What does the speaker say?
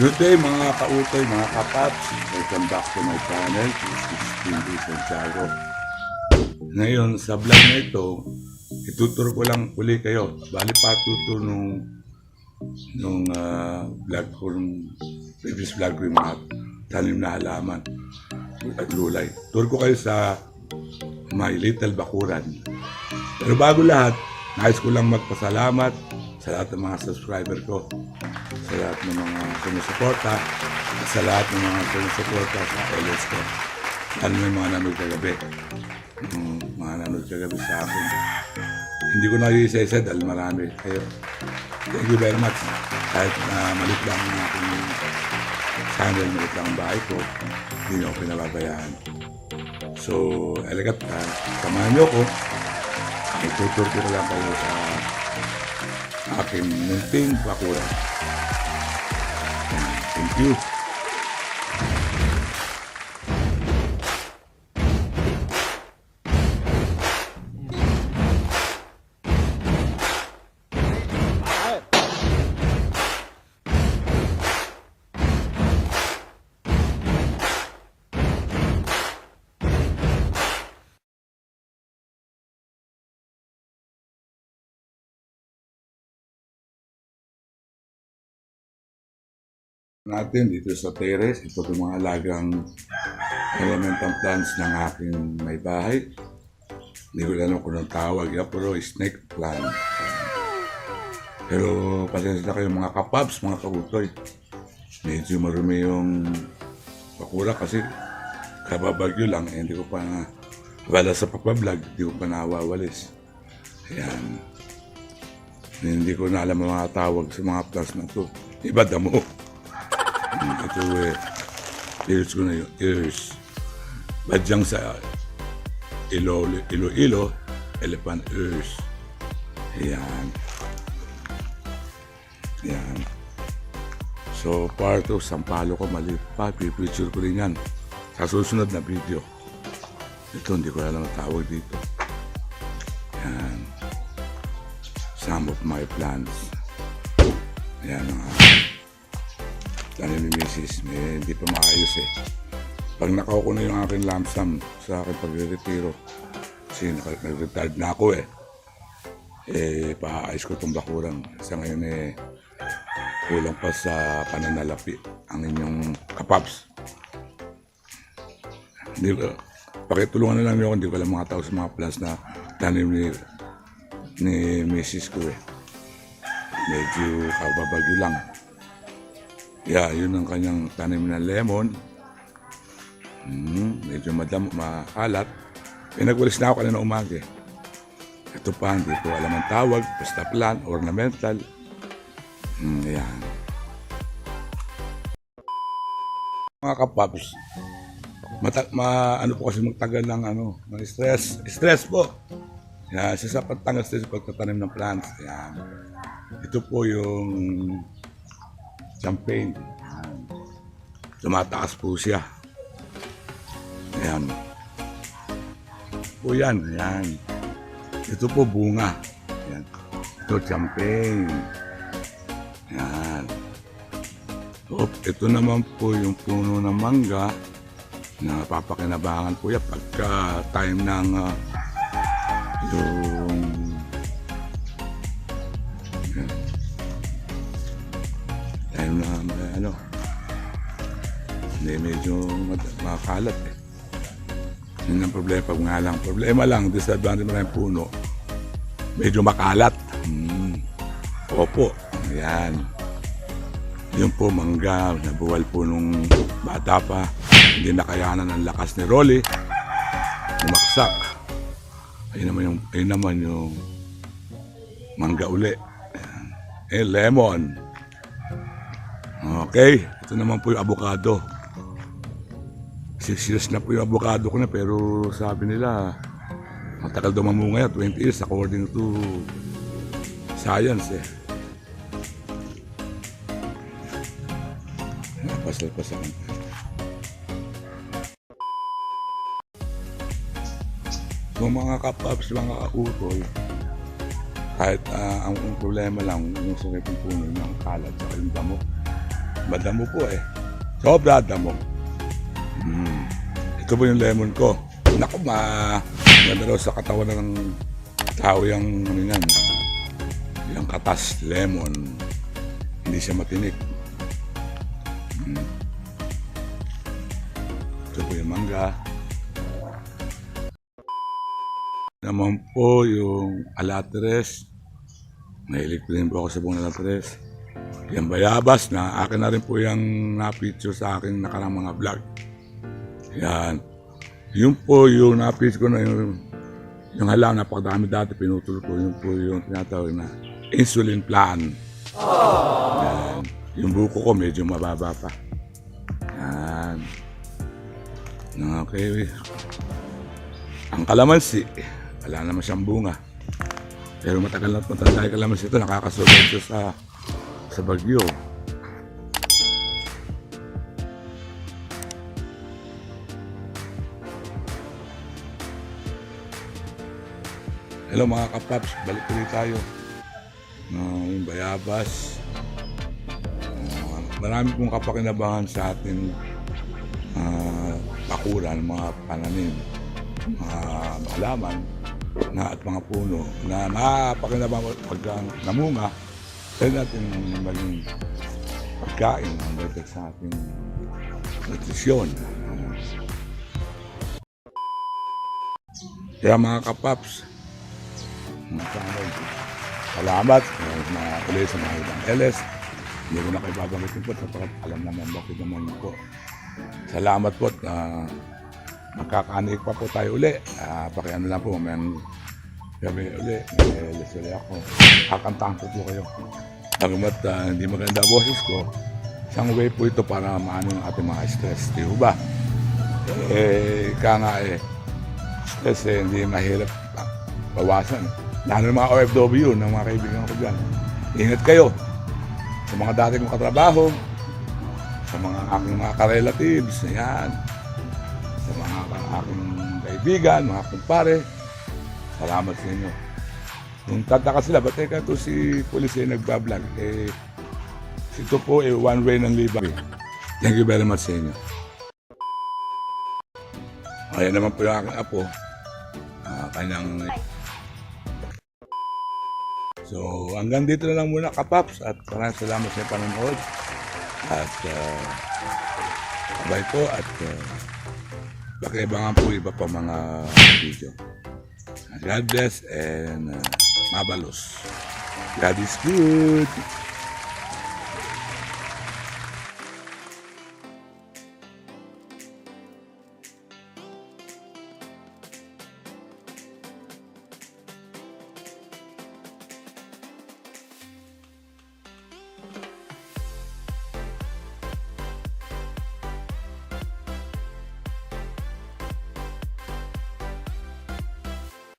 Good day mga kautoy, mga kapaps. Welcome back to my channel. This is Pindy Santiago. Ngayon, sa vlog na ito, ituturo ko lang uli kayo. Bali pa tuturo nung, nung ah, vlog ko, nung previous vlog ko yung mga tanim na halaman at lulay. Tour ko kayo sa My Little Bakuran. Pero bago lahat, nais ko lang magpasalamat sa lahat ng mga subscriber ko, sa lahat ng mga sumusuporta, sa lahat ng mga sumusuporta sa LS ko. Lalo na mga nanood kagabi. Yung mga nanood kagabi sa akin. Hindi ko na isa-isa dahil marami kayo. Thank you very much. Kahit na malit lang ang aking channel, malit lang ang bahay ko, hindi niyo ako pinababayaan. So, alagat ka, samahan niyo ko. Itutur ko lang kayo sa aking munting bakura. Yan. Thank you. Natin dito sa terrace. Ito yung mga alagang elemental plants ng aking may bahay. Hindi ko alam kung anong tawag yan, pero snake plant. Pero pasensya na kayo mga kapabs, mga kabutoy. Medyo marumi yung bakura kasi kababagyo lang. Eh, hindi ko pa na, wala sa papablog, hindi ko pa nawawalis. Ayan. Hindi ko na alam mga tawag sa mga plants na to. Iba damo. Hmm, Ito eh, ears ko na yung ears. Badyang sa ilo, ilo, ilo, elephant ears. Ayan. Ayan. So, part of Sampalo ko, mali pa, pipicture ko rin yan. Sa susunod na video. Ito, hindi ko alam ang tawag dito. Ayan. Some of my plants. Ayan mga tanim ni Mrs. Eh, hindi pa maayos eh. Pag nakaw ko na yung aking lump sum sa aking pagre-retiro, kasi nag-retired na ako eh, eh, paayos ko itong bakuran. Sa ngayon eh, kulang pa sa pananalapi ang inyong kapaps. Hindi ko, pakitulungan na lang ako, hindi ko alam mga tao sa mga plants na tanim ni, ni Mrs. ko eh. Medyo kababagyo lang. Yeah, yun ang kanyang tanim na lemon. Mm, medyo madam, makalat. Eh, nagwalis na ako kanina umaga. eh. Ito pa, hindi ko alam ang tawag. Basta plant, ornamental. Mm, yan. Mga kapaps, mata, ma, ano po kasi magtagal ng ano, ng stress. Stress po. Yan, isa sa pagtanggal stress pagtatanim ng plants. Yan. Ito po yung champagne. Ayan. Tumataas po siya. Ayan. Po yan. Ayan. Ito po bunga. Ayan. Ito champagne. Ayan. So, ito naman po yung puno ng mangga na papakinabangan po yan pagka time ng ah, yung ano. Hindi medyo makalat eh. Yun ang problema pag nga lang. Problema lang, disadvantage mo yung puno. Medyo makalat. Hmm. Opo. Ayan. Yun po, mangga. Nabuwal po nung bata pa. Hindi nakayanan ng lakas ni Rolly. Umaksak. Ayun naman yung, ayun naman yung mangga uli. Eh, lemon. Okay, ito naman po yung avocado. Six na po yung avocado ko na pero sabi nila matagal daw mamunga yan, 20 years according to science eh. Napasal-pasal. So mga kapaps, mga kautol, kahit ah, ang, ang problema lang yung ng puno ng kalat sa yung damo. Madamo po eh. Sobra damo. Mm. Ito po yung lemon ko. Naku, ma... Raw sa katawan ng tao yung ano yan. Yung katas, lemon. Hindi siya matinik. Mm. Ito po yung mangga. Naman po yung alatres. Mahilig po rin po ako sa buong alatres. Yung bayabas na akin na rin po yung na-feature sa akin nakarang mga vlog. Yan. Yun po yung na-feature ko na yung yung halang napakadami dati pinutol ko. Yun po yung tinatawag na insulin plan. Yan. Yung buko ko medyo mababa pa. Yan. Okay. Ang kalamansi, wala naman siyang bunga. Pero matagal na matanda yung kalamansi ito, nakakasulod sa sa Bagyo. Hello mga kapaps, balik ulit tayo. Uh, yung bayabas. Uh, marami pong kapakinabangan sa ating uh, bakuran, mga pananim, mga halaman na at mga puno na nakapakinabangan pagka namunga pwede natin maging pagkain ang dagdag sa ating nutrisyon. Kaya mga kapaps, salamat na ulit sa mga ibang LS. Hindi ko na kayo babanggitin po sapagkat alam naman bakit naman po. Salamat po at uh, magkakanik pa po tayo uli. Uh, pakiano lang po, may gabi uli. May LS uli ako. Kakantahan ko po kayo. Bagamat uh, hindi maganda boses ko, isang way po ito para maano yung ating mga stress. Di ba? Eh, ika nga eh, stress eh, hindi mahirap ah, bawasan. Lalo ng mga OFW, ng mga kaibigan ko dyan. Ingat kayo sa mga dati kong katrabaho, sa mga aking mga ka-relatives, yan, sa mga aking kaibigan, mga kumpare. Salamat sa inyo. Nung tataka sila, ba't teka to si police ay nagbablog? Eh, ito po eh, one way ng libang. Thank you very much sa inyo. Ayan naman po yung aking apo. Ah, kanyang... So, hanggang dito na lang muna kapaps at maraming salamat sa panonood. At uh, bye po at uh, pakiabangan po iba pa mga video. God bless and uh, mabalos. God is good.